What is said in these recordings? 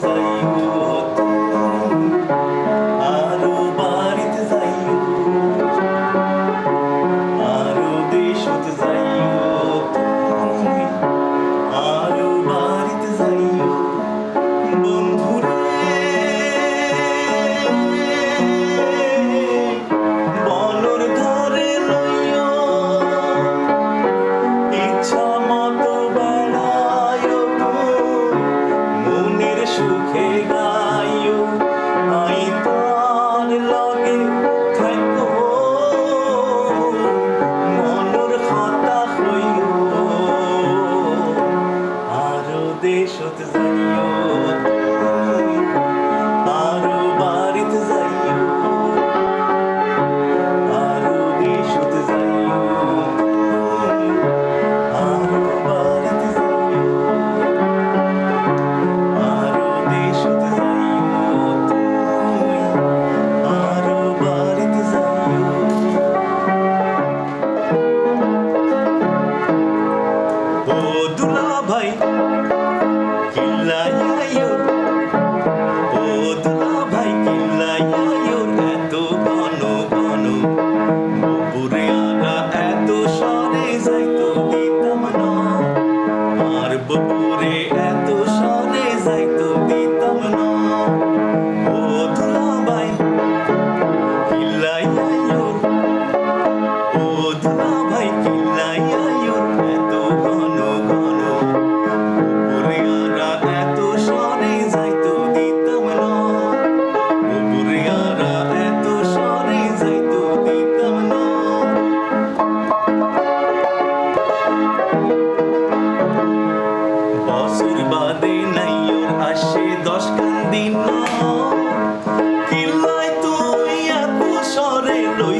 thing deixa o tesouro বাদে নাই ওর আসে দশ কান্দিন কিল্লায় তুই এত সরে রই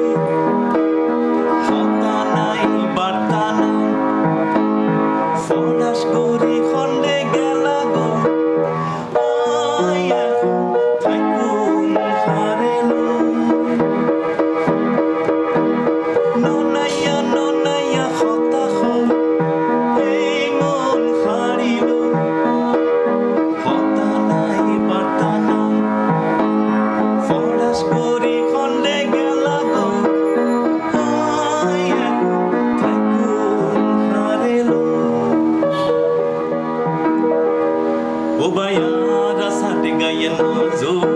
Zo